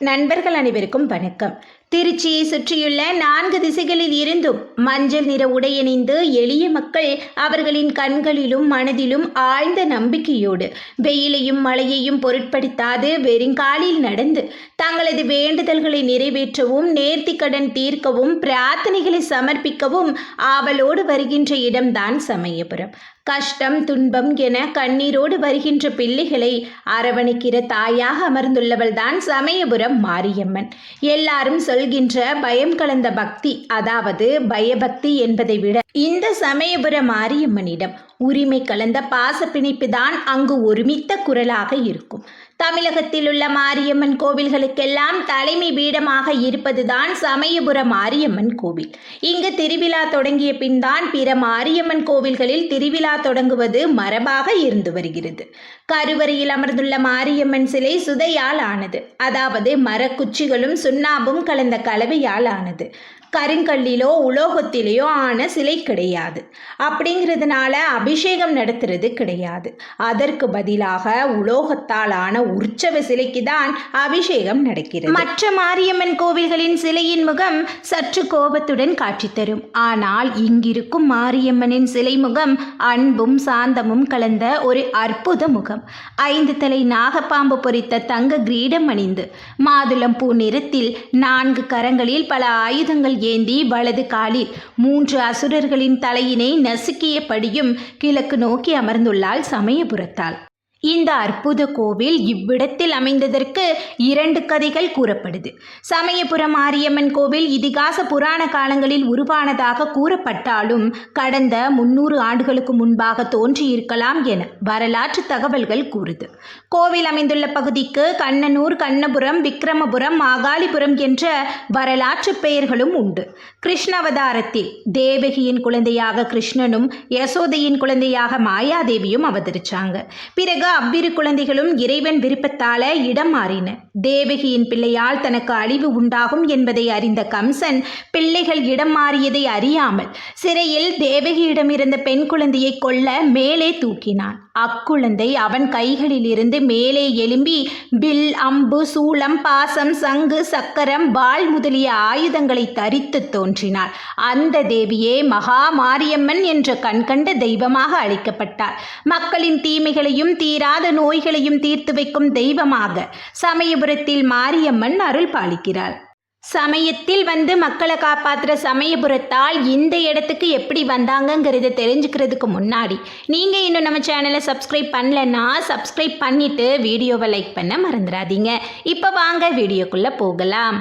நண்பர்கள் அனைவருக்கும் வணக்கம். திருச்சியை சுற்றியுள்ள நான்கு திசைகளில் இருந்தும் மஞ்சள் நிற உடையணிந்து எளிய மக்கள் அவர்களின் கண்களிலும் மனதிலும் ஆழ்ந்த நம்பிக்கையோடு வெயிலையும் மழையையும் பொருட்படுத்தாது வெறுங்காலில் நடந்து தங்களது வேண்டுதல்களை நிறைவேற்றவும் நேர்த்திக்கடன் தீர்க்கவும் பிரார்த்தனைகளை சமர்ப்பிக்கவும் ஆவலோடு வருகின்ற இடம்தான் சமயபுரம். கஷ்டம் துன்பம் என கண்ணீரோடு வருகின்ற பிள்ளைகளை அரவணைக்கிற தாயாக அமர்ந்துள்ளவள்தான் சமயபுரம் மாரியம்மன். எல்லாரும் சொல்கின்ற பயம் கலந்த பக்தி அதாவது பயபக்தி என்பதை விட இந்த சமயபுர மாரியம்மனிடம் உரிமை கலந்த பாச பிணைப்பு தான் அங்கு ஒருமித்த குரலாக இருக்கும். தமிழகத்தில் உள்ள மாரியம்மன் கோவில்களுக்கெல்லாம் தலைமை பீடமாக இருப்பதுதான் சமயபுர மாரியம்மன் கோவில். இங்கு திருவிழா தொடங்கிய பின் தான் பிற மாரியம்மன் கோவில்களில் திருவிழா தொடங்குவது மரபாக இருந்து வருகிறது. கருவறையில் அமர்ந்துள்ள மாரியம்மன் சிலை சுதையால் ஆனது. அதாவது மரக்குச்சிகளும் சுண்ணாம்பும் கலந்த கலவையால் ஆனது. கருங்கல்லிலோ உலோகத்திலேயோ ஆன சிலை கிடையாது. அப்படிங்கிறதுனால அபிஷேகம் நடத்துறது கிடையாது. அதற்கு பதிலாக உலோகத்தால் ஆன உற்சவ சிலைக்கு தான் அபிஷேகம் நடக்கிறது. மற்ற மாரியம்மன் கோவில்களின் சிலையின் முகம் சற்று கோபத்துடன் காட்சி தரும். ஆனால் இங்கிருக்கும் மாரியம்மனின் சிலை முகம் அன்பும் சாந்தமும் கலந்த ஒரு அற்புத முகம். ஐந்து தலை நாகப்பாம்பு பொறித்த தங்க கிரீடம் அணிந்து மாதுளம் பூ நிறத்தில் நான்கு கரங்களில் பல ஆயுதங்கள் ஏந்தி வலது காலில் மூன்று அசுரர்களின் தலையினை நசுக்கியபடியும் கிழக்கு நோக்கி அமர்ந்துள்ளாள் சமயபுரத்தாள் இந்த அற்புத கோவில் இவ்விடத்தில் அமைந்ததற்கு இரண்டு கதைகள் கூறப்படுது. சமயபுரம் மாரியம்மன் கோவில் இதிகாச புராண காலங்களில் உருவானதாக கூறப்பட்டாலும் கடந்த முன்னூறு ஆண்டுகளுக்கு முன்பாக தோன்றியிருக்கலாம் என வரலாற்று தகவல்கள் கூறுது. கோவில் அமைந்துள்ள பகுதிக்கு கண்ணனூர் கண்ணபுரம் விக்ரமபுரம் மாகாளிபுரம் என்ற வரலாற்று பெயர்களும் உண்டு. கிருஷ்ணாவதாரத்தில் தேவகியின் குழந்தையாக கிருஷ்ணனும் யசோதையின் குழந்தையாக மாயாதேவியும் அவதரிச்சாங்க. பிறகு அவ்விரு குழந்தைகளும் இறைவன் விருப்பத்தால இடம் மாறின. தேவகியின் பிள்ளையால் தனக்கு அழிவு உண்டாகும் என்பதை அறிந்த கம்சன் பிள்ளைகள் இடம் மாறியதை அறியாமல் சிறையில் தேவகியிடம் இருந்த பெண் குழந்தையை கொல்ல மேலே தூக்கினான். அக்குழந்தை அவன் கைகளில் இருந்து மேலே எழும்பி வில் அம்பு சூளம் பாசம் சங்கு சக்கரம் வாள் முதலிய ஆயுதங்களை தரித்து தோன்றினாள். அந்த தேவியே மகா மாரியம்மன் என்ற கண்கண்ட தெய்வமாக அழைக்கப்பட்டார் மக்களின் தீமைகளையும் தீ தீராத நோய்களையும் தீர்த்து வைக்கும் தெய்வமாக சமயபுரத்தில் மாரியம்மன் அருள் பாலிக்கிறாள் சமயத்தில் வந்து மக்களை காப்பாற்றுற சமயபுரத்தால் இந்த இடத்துக்கு எப்படி வந்தாங்கங்கிறத தெரிஞ்சுக்கிறதுக்கு முன்னாடி நீங்கள் இன்னும் நம்ம சேனலை சப்ஸ்கிரைப் பண்ணலன்னா சப்ஸ்கிரைப் பண்ணிவிட்டு வீடியோவை லைக் பண்ண மறந்துடாதீங்க. இப்போ வாங்க வீடியோக்குள்ளே போகலாம்.